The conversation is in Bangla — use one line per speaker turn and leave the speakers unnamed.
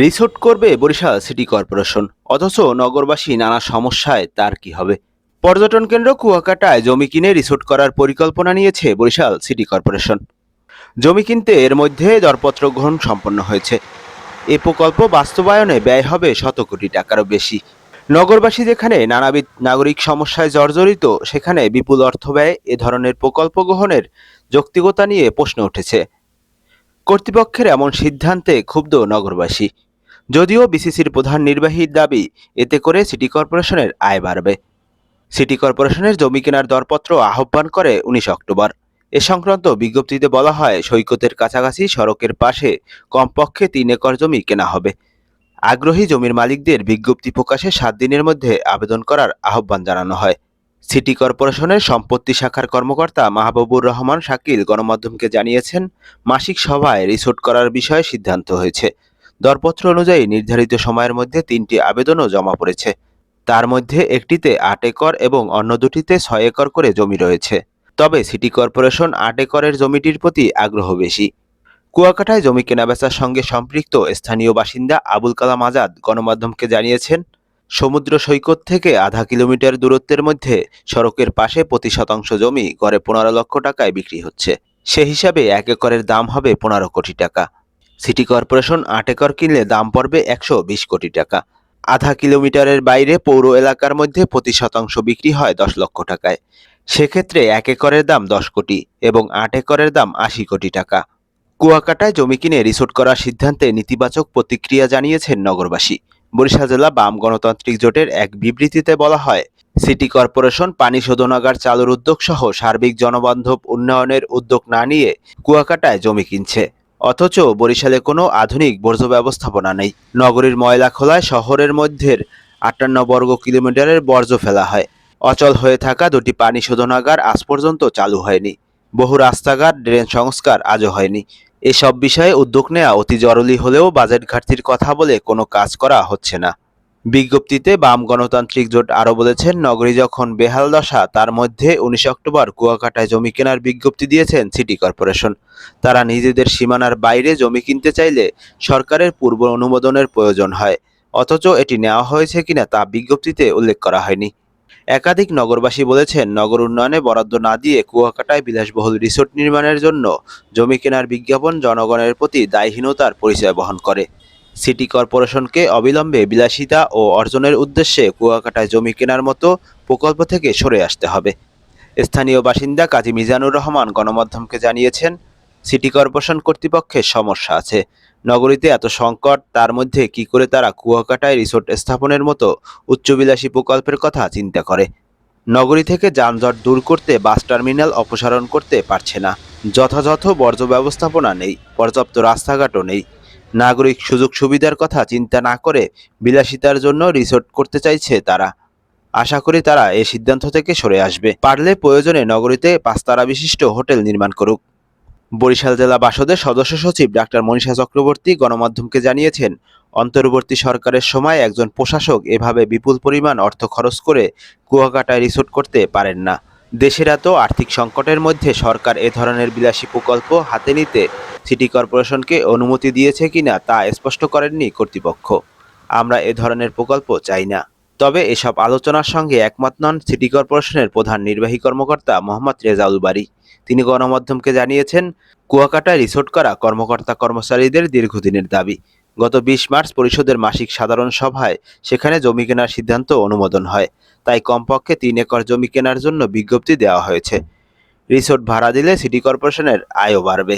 রিসোর্ট করবে বরিশাল সিটি কর্পোরেশন, অথচ নগরবাসী নানা সমস্যায় তার কি হবে? পর্যটন কেন্দ্র কুয়াকাটায় জমি কিনে রিসোর্ট করার পরিকল্পনা নিয়েছে বরিশাল সিটি কর্পোরেশন। জমি কিনতে এর মধ্যে দরপত্র গ্রহণ সম্পন্ন হয়েছে। এ প্রকল্প বাস্তবায়নে ব্যয় হবে শত কোটি টাকারও বেশি। নগরবাসী যেখানে নানাবিধ নাগরিক সমস্যায় জর্জরিত, সেখানে বিপুল অর্থ ব্যয় এ ধরনের প্রকল্প গ্রহণের যৌক্তিকতা নিয়ে প্রশ্ন উঠেছে। কর্তৃপক্ষের এমন সিদ্ধান্তে ক্ষুব্ধ নগরবাসী। যদিও বিসিসির প্রধান নির্বাহীর দাবি, এতে করে সিটি কর্পোরেশনের আয় বাড়বে। সিটি কর্পোরেশনের জমি কেনার দরপত্র আহ্বান করে উনিশ অক্টোবর। এ সংক্রান্ত বিজ্ঞপ্তিতে বলা হয়, সৈকতের কাছাকাছি সড়কের পাশে কমপক্ষে তিন একর জমি কেনা হবে। আগ্রহী জমির মালিকদের বিজ্ঞপ্তি প্রকাশে সাত দিনের মধ্যে আবেদন করার আহ্বান জানানো হয়। সিটি কর্পোরেশনের সম্পত্তি শাখার কর্মকর্তা মাহবুবুর রহমান শাকিল গণমাধ্যমকে জানিয়েছেন, মাসিক সভায় রিসোর্ট করার বিষয়ে সিদ্ধান্ত হয়েছে। দরপত্র অনুযায়ী নির্ধারিত সময়ের মধ্যে তিনটি আবেদনও জমা পড়েছে। তার মধ্যে একটিতে আট একর এবং অন্য দুটিতে ছয় একর করে জমি রয়েছে। তবে সিটি কর্পোরেশন আট একরের জমিটির প্রতি আগ্রহ বেশি। কুয়াকাটায় জমি কেনাবেচার সঙ্গে সম্পৃক্ত স্থানীয় বাসিন্দা আবুল কালাম আজাদ গণমাধ্যমকে জানিয়েছেন সমুদ্র সৈকত থেকে আধা কিলোমিটার দূরত্বের মধ্যে সড়কের পাশে প্রতি শতাংশ জমি গড়ে পনেরো লক্ষ টাকায় বিক্রি হচ্ছে। সে হিসাবে এক একরের দাম হবে পনেরো কোটি টাকা। সিটি কর্পোরেশন আট একর কিনলে দাম পড়বে একশো বিশ কোটি টাকা। আধা কিলোমিটারের বাইরে পৌর এলাকার মধ্যে প্রতি শতাংশ বিক্রি হয় দশ লক্ষ টাকায়। সেক্ষেত্রে এক একরের দাম দশ কোটি এবং আট একরের দাম আশি কোটি টাকা। কুয়াকাটায় জমি কিনে রিসোর্ট করার সিদ্ধান্তে নেতিবাচক প্রতিক্রিয়া জানিয়েছেন নগরবাসী। বরিশাল জেলা বাম গণতান্ত্রিক জোটের এক বিবৃতিতে বলা হয়, সিটি কর্পোরেশন পানি শোধনাগার চালুর উদ্যোগ সহ সার্বিক জনবান্ধব উন্নয়নের উদ্যোগ না নিয়ে কুয়াকাটায় জমি কিনছে। অথচ বরিশালে কোনো আধুনিক বর্জ্য ব্যবস্থাপনা নেই। নগরীর ময়লা খোলায় শহরের মধ্যের আটান্ন বর্গ কিলোমিটারের বর্জ্য ফেলা হয়। অচল হয়ে থাকা দুটি পানি শোধনাগার আজ পর্যন্ত চালু হয়নি। বহু রাস্তাঘাট ড্রেন সংস্কার আজও হয়নি। এসব বিষয়ে উদ্যোগ নেওয়া অতি জরুরি হলেও বাজেট ঘাটতির কথা বলে কোনো কাজ করা হচ্ছে না। বিজ্ঞপ্তিতে বাম গণতান্ত্রিক জোট আরও বলেছেন, নগরী যখন বেহাল দশা, তার মধ্যে উনিশ অক্টোবর কুয়াকাটায় জমি কেনার বিজ্ঞপ্তি দিয়েছেন সিটি কর্পোরেশন। তারা নিজেদের সীমানার বাইরে জমি কিনতে চাইলে সরকারের পূর্ব অনুমোদনের প্রয়োজন হয়, অথচ এটি নেওয়া হয়েছে কিনা তা বিজ্ঞপ্তিতে উল্লেখ করা হয়নি। একাধিক নগরবাসী বলেছেন, নগর উন্নয়নে বরাদ্দ না দিয়ে কুয়াকাটায় বিলাসবহুল রিসোর্ট নির্মাণের জন্য জমি কেনার বিজ্ঞাপন জনগণের প্রতি দায়হীনতার পরিচয় বহন করে। সিটি কর্পোরেশনকে অবিলম্বে বিলাসিতা ও অর্জনের উদ্দেশ্যে কুয়াকাটায় জমি কেনার মতো প্রকল্প থেকে সরে আসতে হবে। স্থানীয় বাসিন্দা কাজী মিজানুর রহমান গণমাধ্যমকে জানিয়েছেন, সিটি কর্পোরেশন কর্তৃপক্ষের সমস্যা আছে। নগরীতে এত সংকট, তার মধ্যে কি করে তারা কুয়াকাটায় রিসোর্ট স্থাপনের মতো উচ্চবিলাসী প্রকল্পের কথা চিন্তা করে? নগরী থেকে যানজট দূর করতে বাস টার্মিনাল অপসারণ করতে পারছে না। যথাযথ বর্জ্য ব্যবস্থাপনা নেই, পর্যাপ্ত রাস্তাঘাটও নেই। নাগরিক সুযোগ সুবিধার কথা চিন্তা না করে বিলাসিতার জন্য রিসোর্ট করতে চাইছে তারা। আশা করি তারা এই সিদ্ধান্ত থেকে সরে আসবে। পারলে প্রয়োজনে নগরীতে পাঁচতারা বিশিষ্ট হোটেল নির্মাণ করুক। বরিশাল জেলা বাসদের সদস্য সচিব ডাক্তার মনীষা চক্রবর্তী গণমাধ্যমকে জানিয়েছেন, অন্তর্বর্তী সরকারের সময় একজন প্রশাসক এভাবে বিপুল পরিমাণ অর্থ খরচ করে কুয়াকাটায় রিসোর্ট করতে পারেন না। দেশের এত আর্থিক সংকটের মধ্যে সরকার এ ধরনের বিলাসী প্রকল্প হাতে নিতে সিটি কর্পোরেশনকে অনুমতি দিয়েছে কিনা তা স্পষ্ট করেননি কর্তৃপক্ষ। আমরা এ ধরনের প্রকল্প চাই না। তবে এসব আলোচনার সঙ্গে একমত নন সিটি কর্পোরেশনের প্রধান নির্বাহী কর্মকর্তা মোহাম্মদ রেজাউল বারী। তিনি গণমাধ্যমকে জানিয়েছেন, কুয়াকাটায় রিসোর্ট করা কর্মকর্তা কর্মচারীদের দীর্ঘদিনের দাবি। গত বিশ মার্চ পরিষদের মাসিক সাধারণ সভায় সেখানে জমি কেনার সিদ্ধান্ত অনুমোদন হয়। তাই কমপক্ষে তিন একর জমি কেনার জন্য বিজ্ঞপ্তি দেওয়া হয়েছে। রিসোর্ট ভাড়া দিলে সিটি কর্পোরেশনের আয়ও বাড়বে।